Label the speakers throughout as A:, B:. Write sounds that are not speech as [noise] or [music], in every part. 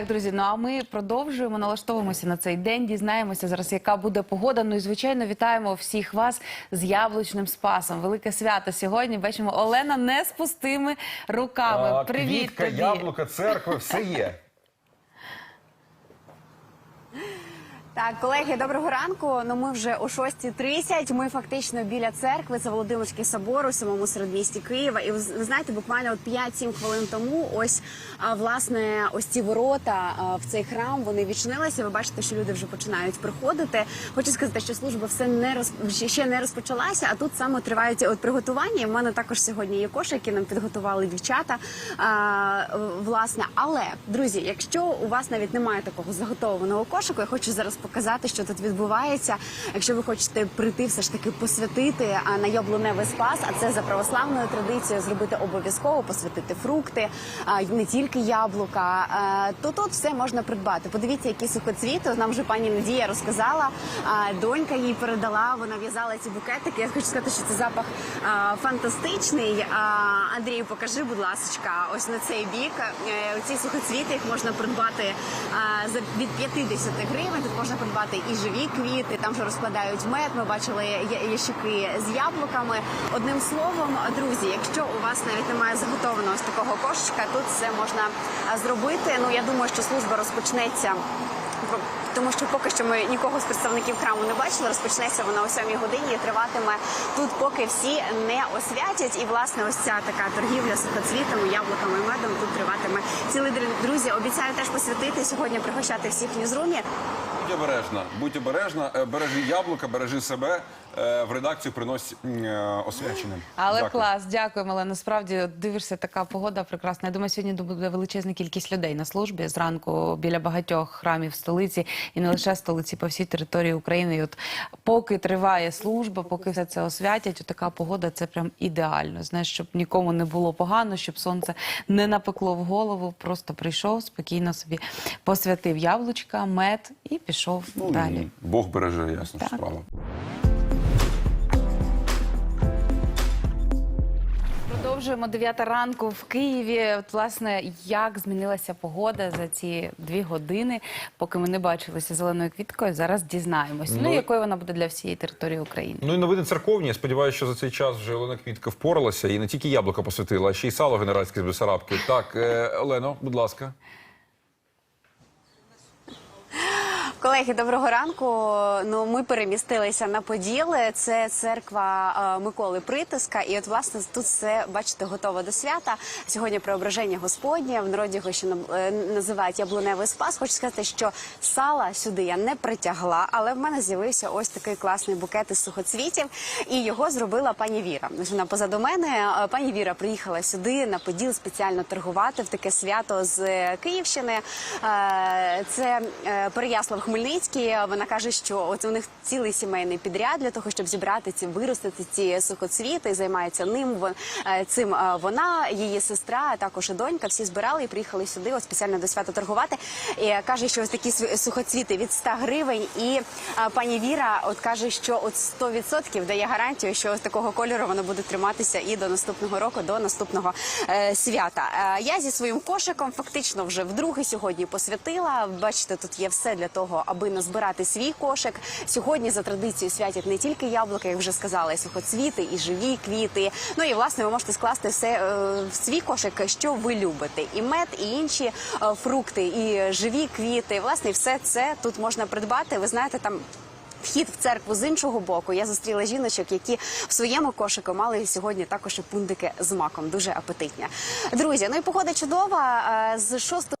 A: Так, друзі, ну а ми продовжуємо, налаштовуємося на цей день, дізнаємося зараз, яка буде погода. Ну і звичайно, вітаємо всіх вас з яблучним спасом. Велике свято сьогодні. Бачимо, Олена не з пустими руками.
B: А,
A: Привіт
B: Квітка,
A: тобі.
B: яблука, церква, все є. [laughs]
C: Так, колеги, доброго ранку. Ну ми вже о 6.30. Ми фактично біля церкви. Це Володимирський собор у самому середмісті Києва. І ви знаєте, буквально от 5-7 хвилин тому, ось власне, ось ці ворота в цей храм вони відчинилися. Ви бачите, що люди вже починають приходити. Хочу сказати, що служба все не роз... ще- не розпочалася, а тут саме тривають от приготування. В мене також сьогодні є кошик, які нам підготували дівчата. А, власне, але друзі, якщо у вас навіть немає такого заготованого кошику, я хочу зараз показати, що тут відбувається. Якщо ви хочете прийти, все ж таки посвятити на яблуневий спас, а це за православною традицією зробити обов'язково, посвятити фрукти, не тільки яблука. То тут все можна придбати. Подивіться, які сухоцвіти. Нам вже пані Надія розказала. Донька їй передала. Вона в'язала ці букетики. Я хочу сказати, що це запах фантастичний. Андрію, покажи, будь ласка, ось на цей бік. Е, Ці сухоцвіти їх можна придбати від 50 гривень. Тут можна придбати і живі квіти. Там вже розкладають мед. Ми бачили ящики з яблуками. Одним словом, друзі, якщо у вас навіть немає заготованого з такого кошечка, тут все можна зробити. Ну я думаю, що служба розпочнеться. Тому що поки що ми нікого з представників храму не бачили. Розпочнеться вона о 7 годині і триватиме тут, поки всі не освятять. І власне ось ця така торгівля сухоцвітами, яблуками і медом тут триватиме цілий день. Друзі, обіцяю теж посвятити сьогодні, пригощати всіх в ньюзрумі.
B: Будь обережна, будь обережна, е, бережи яблука, бережи себе. Е, В редакцію принось м, е, освяченим.
A: Але
B: Дякую.
A: клас, дякуємо. Але насправді дивишся, така погода прекрасна. Я думаю, сьогодні буде величезна кількість людей на службі зранку біля багатьох храмів столиці і не лише столиці, по всій території України. І от поки триває служба, поки все це освятять, така погода це прям ідеально. Знаєш, щоб нікому не було погано, щоб сонце не напекло в голову. Просто прийшов спокійно собі, посвятив яблучка, мед і пішов
B: Ну,
A: далі.
B: Бог береже, ясно,
A: Так.
B: справа.
A: Продовжуємо 9 ранку в Києві. От, власне, як змінилася погода за ці дві години, поки ми не бачилися зеленою квіткою. Зараз дізнаємось. Ну,
D: Ну,
A: якою вона буде для всієї території України.
D: Ну і новини церковні. Я сподіваюся, що за цей час вже Олена Квітка впоралася і не тільки яблука посвятила, а ще й сало генеральське з Бесарабки. Так, е, Олено, будь ласка.
C: Колеги, доброго ранку. Ну, ми перемістилися на Поділ. Це церква е, Миколи Притиска. І от власне тут все бачите готово до свята. Сьогодні преображення Господнє. В народі його ще е, називають яблуневий спас. Хочу сказати, що сала сюди я не притягла, але в мене з'явився ось такий класний букет із сухоцвітів, і його зробила пані Віра. Вона позаду мене. Е, Пані Віра приїхала сюди на Поділ спеціально торгувати в таке свято з Київщини. Це Переяслав Хмельницький. Вона каже, що от у них цілий сімейний підряд для того, щоб зібрати ці виростити ці сухоцвіти. Займається ним е, цим е, вона, її сестра, а також і донька. Всі збирали і приїхали сюди, от спеціально до свята торгувати. І е, каже, що ось такі сухоцвіти від 100 гривень. І е, пані Віра, от каже, що от 100% дає гарантію, що ось такого кольору воно буде триматися і до наступного року, до наступного е, свята. Е, я зі своїм кошиком фактично вже вдруге сьогодні посвятила. Бачите, тут є все для того, аби назбирати свій кошик. Сьогодні за традицією святять не тільки яблука, як вже сказала, сухоцвіти, і живі квіти. Ну і власне ви можете скласти все е, в свій кошик, що ви любите. І мед, і інші е, фрукти, і живі квіти. Власне, все це тут можна придбати. Ви знаєте, там. Вхід в церкву з іншого боку. Я зустріла жіночок, які в своєму кошику мали сьогодні також і пундики з маком. Дуже апетитні. Друзі, ну і погода чудова. Е, З 6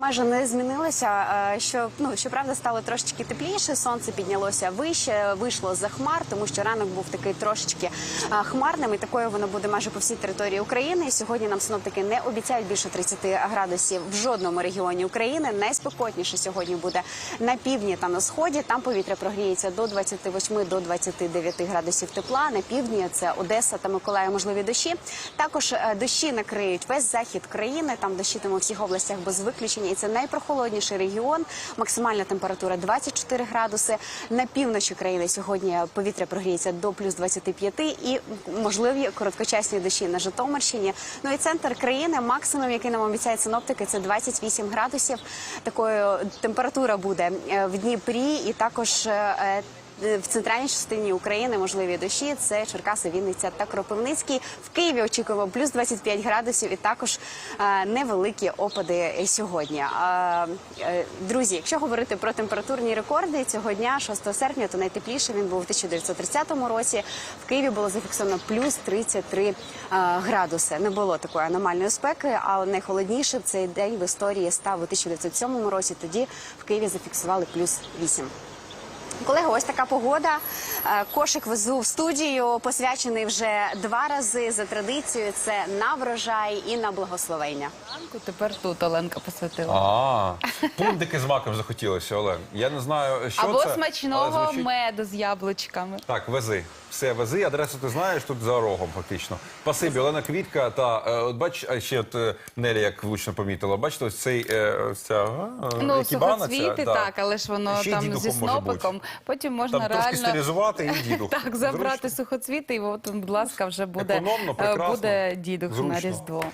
C: Майже не змінилося. е, Що ну щоправда стало трошечки тепліше. Сонце піднялося вище, вийшло за хмар, тому що ранок був такий трошечки е, хмарним. І такою воно буде майже по всій території України. І Сьогодні нам синоптики не обіцяють більше 30 градусів в жодному регіоні України. Найспекотніше сьогодні буде на півдні та на сході. Там повітря прогріється до 28 до 29 градусів тепла. На півдні це Одеса та Миколаїв можливі дощі. Також е, дощі накриють весь захід країни. Там дощитиме у всіх областях без виключення. Житомирщині. І це найпрохолодніший регіон. Максимальна температура 24 градуси. На півночі країни сьогодні повітря прогріється до плюс 25 і можливі короткочасні дощі на Житомирщині. Ну і центр країни, максимум, який нам обіцяють синоптики, це 28 градусів. Такою температура буде е, в Дніпрі і також. Е, в центральній частині України можливі дощі. Це Черкаси, Вінниця та Кропивницький. В Києві очікуємо плюс 25 градусів і також е, невеликі опади сьогодні. Е, друзі, якщо говорити про температурні рекорди цього дня, 6 серпня, то найтепліше він був у 1930 році. В Києві було зафіксовано плюс 33 е, градуси. Не було такої аномальної спеки, але найхолодніше в цей день в історії став у 1907 році. Тоді в Києві зафіксували плюс 8. Колеги, ось така погода. Е, Кошик везу в студію, посвячений вже два рази за традицією. Це на врожай і на благословення.
A: Ранку Тепер тут Оленка посвятила.
D: А, пундики з маком захотілося, Олен. Я не знаю, що
A: Або
D: це. але
A: смачного
D: звучить-
A: меду з яблучками.
D: Так, вези. Все, вези. Адресу ти знаєш тут за рогом, фактично. Спасибі, Олена Квітка. Та е, от бач, а ще от е, Нелі, як влучно помітила, бачите, ось цей е, ось ця а,
A: Ну,
D: екібана ця,
A: сухоцвіти,
D: да.
A: так, але ж воно
D: Ще й
A: там
D: дідухом
A: зі
D: може бути.
A: снопиком. Потім можна
D: Там трошки
A: реально
D: стилізувати і дідух. [laughs]
A: так забрати
D: Зручно.
A: сухоцвіти, і от, будь ласка, вже буде,
D: Економно,
A: е,
D: прекрасно,
A: буде дідух на
D: зручно.
A: Різдво.